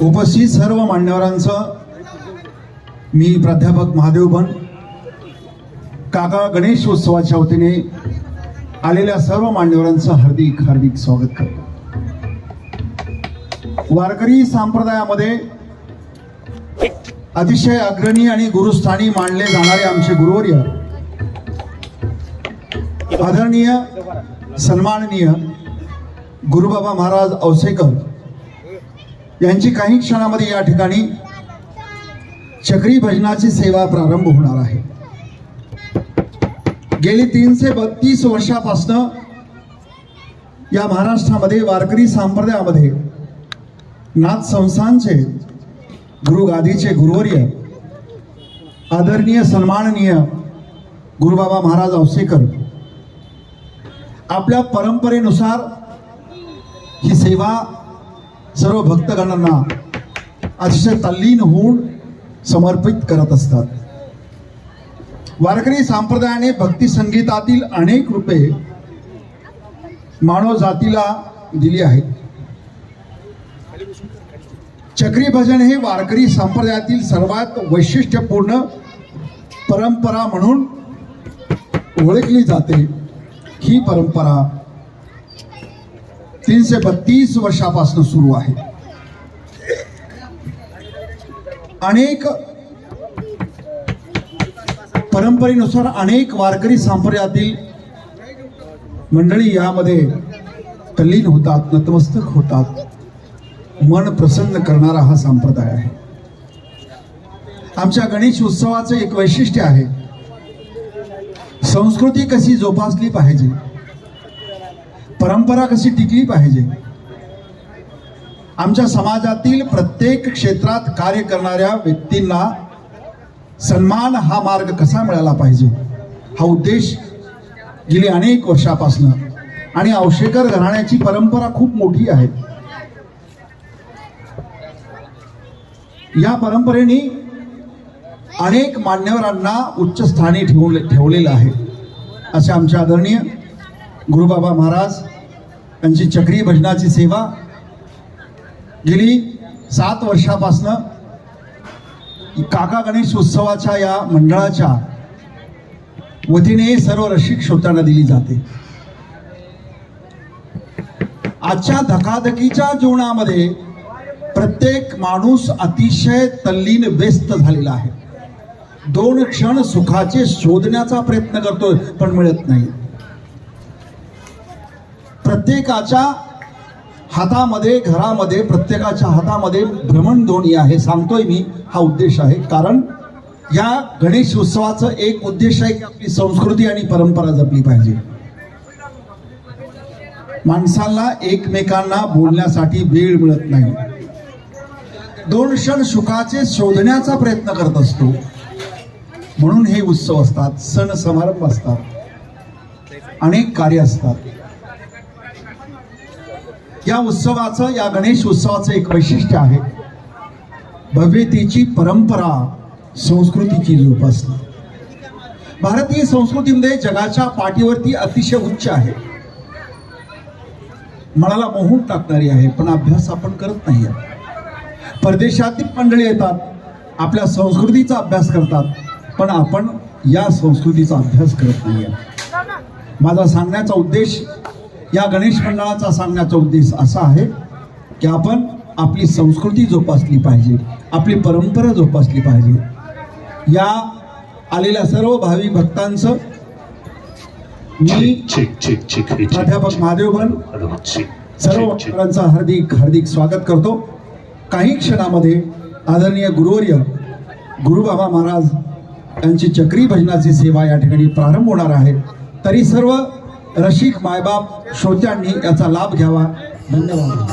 उपस्थित सर्व मान्यवरांचं मी प्राध्यापक महादेव बन काका गणेश उत्सवाच्या वतीने आलेल्या सर्व मान्यवरांचं हार्दिक हार्दिक स्वागत करतो. वारकरी संप्रदायामध्ये अतिशय अग्रणी आणि गुरुस्थानी मानले जाणारे आमचे गुरुवर्य आदरणीय सन्माननीय गुरुबाबा महाराज औसेकर यांची काही क्षणामध्ये या ठिकाणी चक्री भजनाची सेवा प्रारंभ होणार आहे. गेली तीनशे बत्तीस वर्षापासनं या महाराष्ट्रामध्ये वारकरी संप्रदायामध्ये नाथ संस्थांचे गुरु गादीचे गुरुवर्य आदरणीय सन्माननीय गुरुबाबा महाराज औसेकर आपल्या परंपरेनुसार ही सेवा सर्व भक्तगणांना अतिशय तल्लीन होऊन समर्पित करत असतात. वारकरी संप्रदायाने भक्ती संगीतातील अनेक रूपे मानव जातीला दिली आहेत. चक्री भजन हे वारकरी संप्रदायातील सर्वात वैशिष्ट्यपूर्ण परंपरा म्हणून ओळखली जाते. ही परंपरा तीनशे बत्तीस वर्षापासून सुरू आहे. अनेक परंपरेनुसार अनेक वारकरी संप्रदायातील मंडळी यामध्ये तल्लीन होतात नतमस्तक होतात. मन प्रसन्न करणारा हा संप्रदाय आहे. आमच्या गणेश उत्सवाचं एक वैशिष्ट्य आहे. संस्कृती कशी जोपासली पाहिजे? परंपरा कशी टिकली पाहिजे? आमच्या समाजातील प्रत्येक क्षेत्रात कार्य करणाऱ्या व्यक्तींना सन्मान हा मार्ग कसा मिळाला पाहिजे? हा उद्देश गेली अनेक वर्षापासून. आणि औशेकर घराण्याची परंपरा खूप मोठी आहे. या परंपरेने अनेक मान्यवरांना उच्च स्थानी ठेवले ठेवलेलं आहे. असे आमचे आदरणीय गुरुबाबा महाराज यांची चक्री भजनाची सेवा गेली सात वर्षापासनं. काका गणेश उत्सवाच्या या मंडळाच्या वतीने सर्व रसिक श्रोत्यांना दिली जाते. आजच्या धकाधकीच्या जीवनामध्ये प्रत्येक माणूस अतिशय तल्लीन व्यस्त झालेला आहे. दोन क्षण सुखाचे शोधण्याचा प्रयत्न करतोय पण मिळत नाही. प्रत्येकाच्या हातामध्ये घरामध्ये प्रत्येकाच्या हातामध्ये भ्रमणध्वनी आहे सांगतोय मी हा उद्देश आहे. कारण या गणेश उत्सवाचं एक उद्देश आहे की आपली संस्कृती आणि परंपरा जपली पाहिजे. माणसांना एकमेकांना बोलण्यासाठी वेळ मिळत नाही. दोन क्षण सुखाचे शोधण्याचा प्रयत्न करत असतो. म्हणून हे उत्सव असतात सण समारंभ असतात अनेक कार्य असतात. या उत्सवाचं या गणेश उत्सवाचं एक वैशिष्ट्य आहे. भव्यतेची परंपरा संस्कृतीची जोपासना भारतीय संस्कृतीमध्ये जगाच्या पाठीवरती अतिशय उच्च आहे. मनाला मोहून टाकणारी आहे पण अभ्यास आपण करत नाही परदेशातील मंडळी येतात आपल्या संस्कृतीचा अभ्यास करतात. पण आपण या संस्कृतीचा अभ्यास करत नाही माझा सांगण्याचा उद्देश या गणेश मंडळाचा सांगण्याचा उद्देश असा आहे की आपण आपली संस्कृती जोपासली पाहिजे आपली परंपरा जोपासली पाहिजे या आलेल्या सर्व भावी भक्तांचं मी. प्राध्यापक महादेव बन Hello, check, सर्व. मंडळांचं हार्दिक हार्दिक स्वागत करतो काही क्षणामध्ये आदरणीय गुरुवर्य गुरुबाबा महाराज त्यांची चक्री भजनाची सेवा या ठिकाणी प्रारंभ होणार आहे. तरी सर्व रसिक मायबाप श्रोत्यांनी याचा लाभ घ्यावा. धन्यवाद.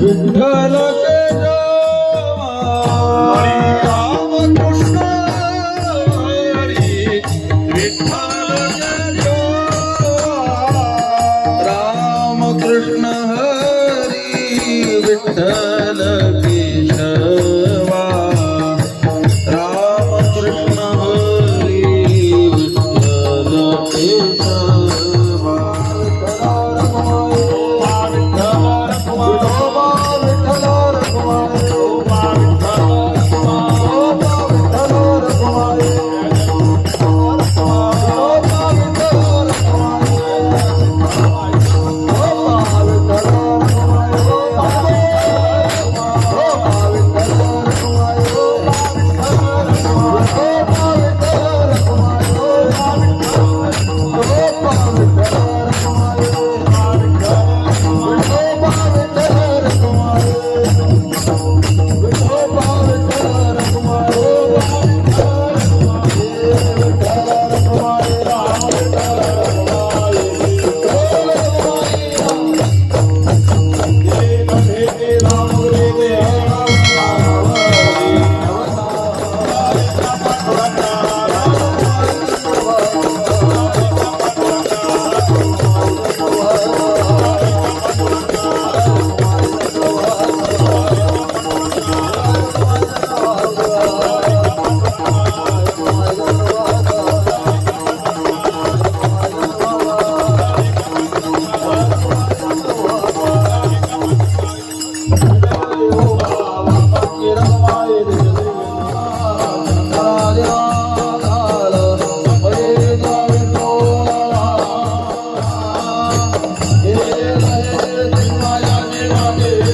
Good. Amen.